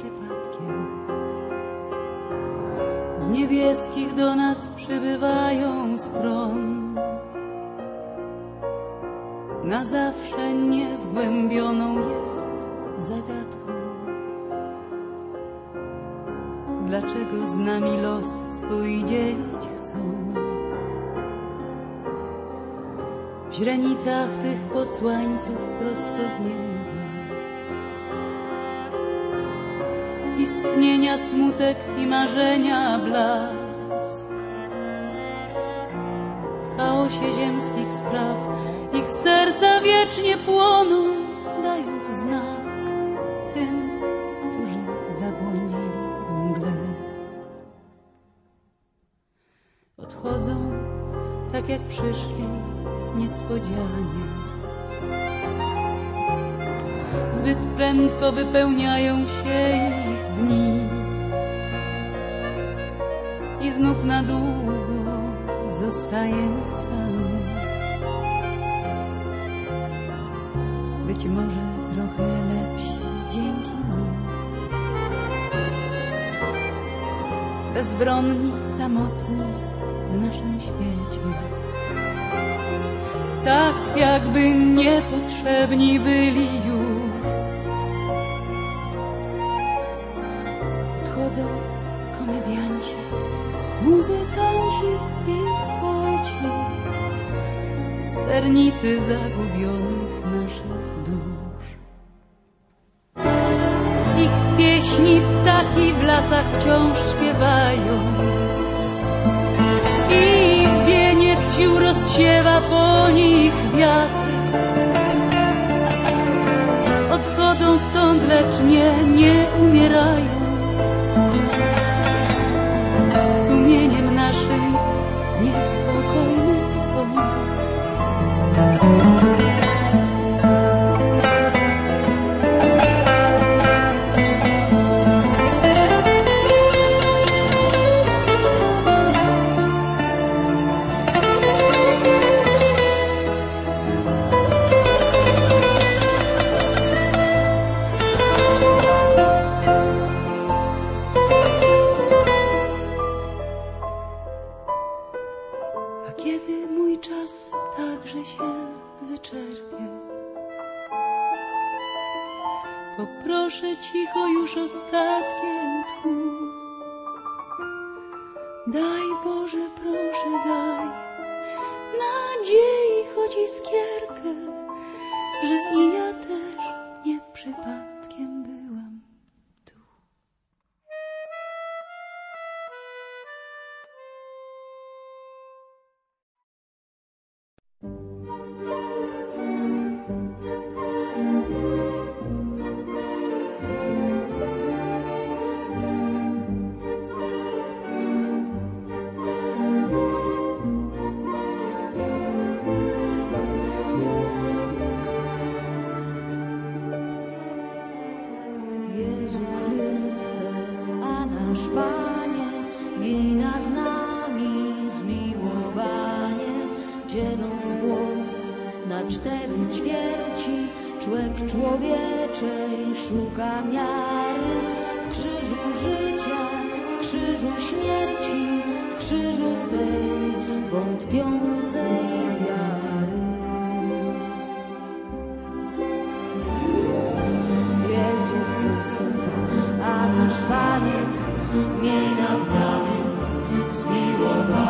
przypadkiem. Z niebieskich do nas przybywają stron. Na zawsze niezgłębioną jest zagadką. Dlaczego z nami los swój dzielić chcą? W źrenicach tych posłańców prosto z nieba Istnienia smutek i marzenia blask W chaosie ziemskich spraw ich serca wiecznie płoną Dając znak tym, którzy zabłądzili mgle Odchodzą tak jak przyszli niespodzianie. Zbyt prędko wypełniają się ich dni i znów na długo zostajemy sami. Być może trochę lepsi dzięki nim. Bezbronni, samotni w naszym świecie tak jakby niepotrzebni byli już. Muzykanci i poeci, sternicy zagubionych naszych dusz. Ich pieśni ptaki w lasach wciąż śpiewają i wieniec ziół rozsiewa po nich wiatr. Odchodzą stąd, lecz nie, nie umierają. Daj Boże, proszę daj nadziei choć iskierkę, że i ja też nasz Panie, miej nad nami zmiłowanie, dzieląc włos na cztery ćwierci, człek człowieczej szuka miary w krzyżu życia, w krzyżu śmierci, w krzyżu swej wątpiącej wiary. Jezu a nasz Panie, miej nad nami zmiłowanie. Wilczych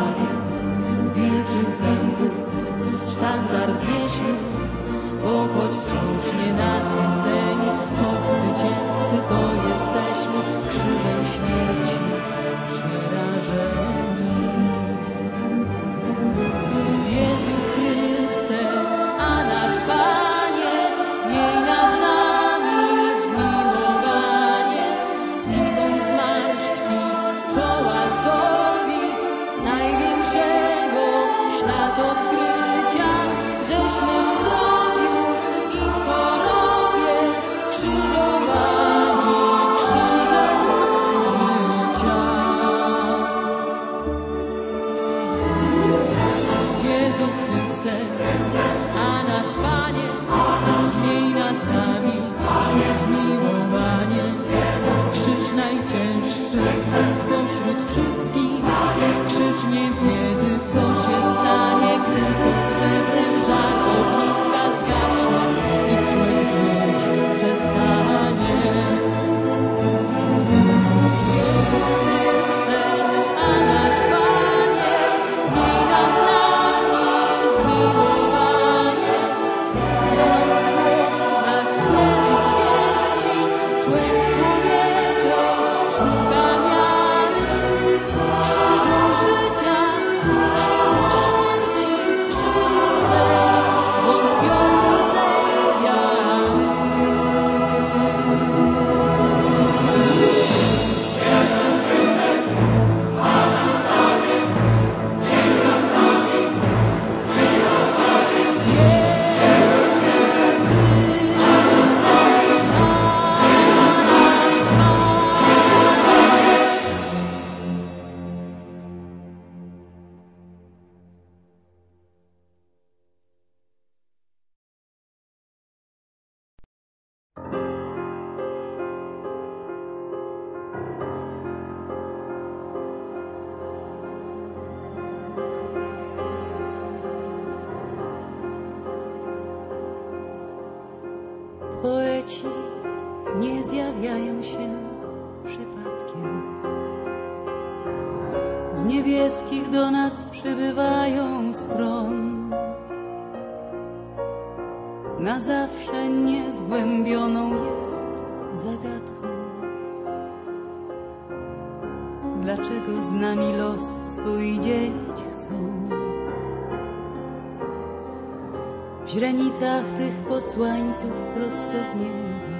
Poeci nie zjawiają się przypadkiem. Z niebieskich do nas przybywają stron. Na zawsze niezgłębioną jest zagadką. Dlaczego z nami los swój dzielić chcą? W źrenicach tych posłańców prosto z nieba.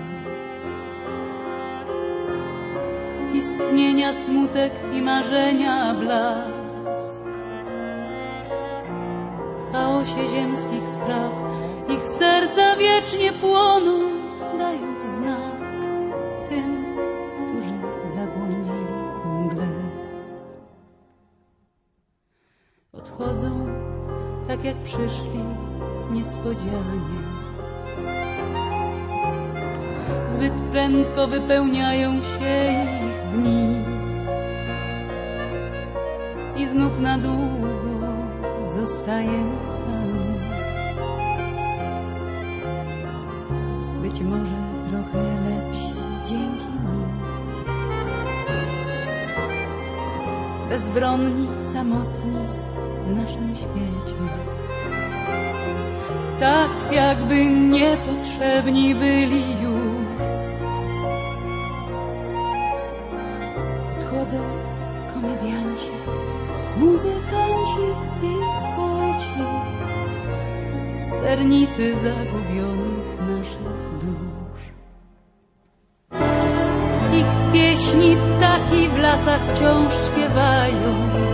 Istnienia smutek i marzenia blask. W chaosie ziemskich spraw ich serca wiecznie płoną tak jak przyszli niespodzianie. Zbyt prędko wypełniają się ich dni i znów na długo zostajemy sami. Być może trochę lepsi dzięki nim. Bezbronni, samotni w naszym świecie tak jakby niepotrzebni byli już. Odchodzą komedianci, muzykanci i poeci, sternicy zagubionych naszych dusz. Ich pieśni ptaki w lasach wciąż śpiewają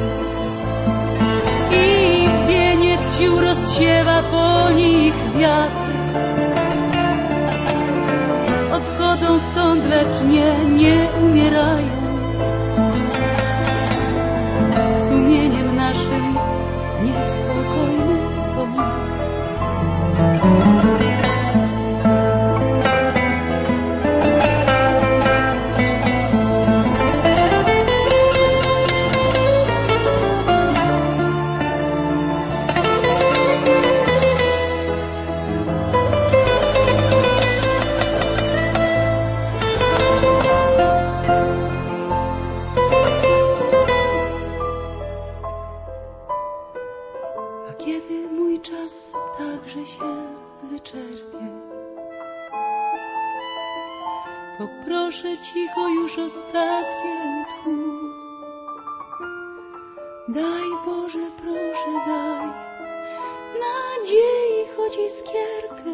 i wieniec ziół rozsiewa po nich wiatr. Odchodzą stąd, lecz nie, nie umierają. Sumieniem naszym niespokojnym są. Kiedy mój czas także się wyczerpie, poproszę cicho już ostatkiem tchu. Daj Boże, proszę daj nadziei choć iskierkę,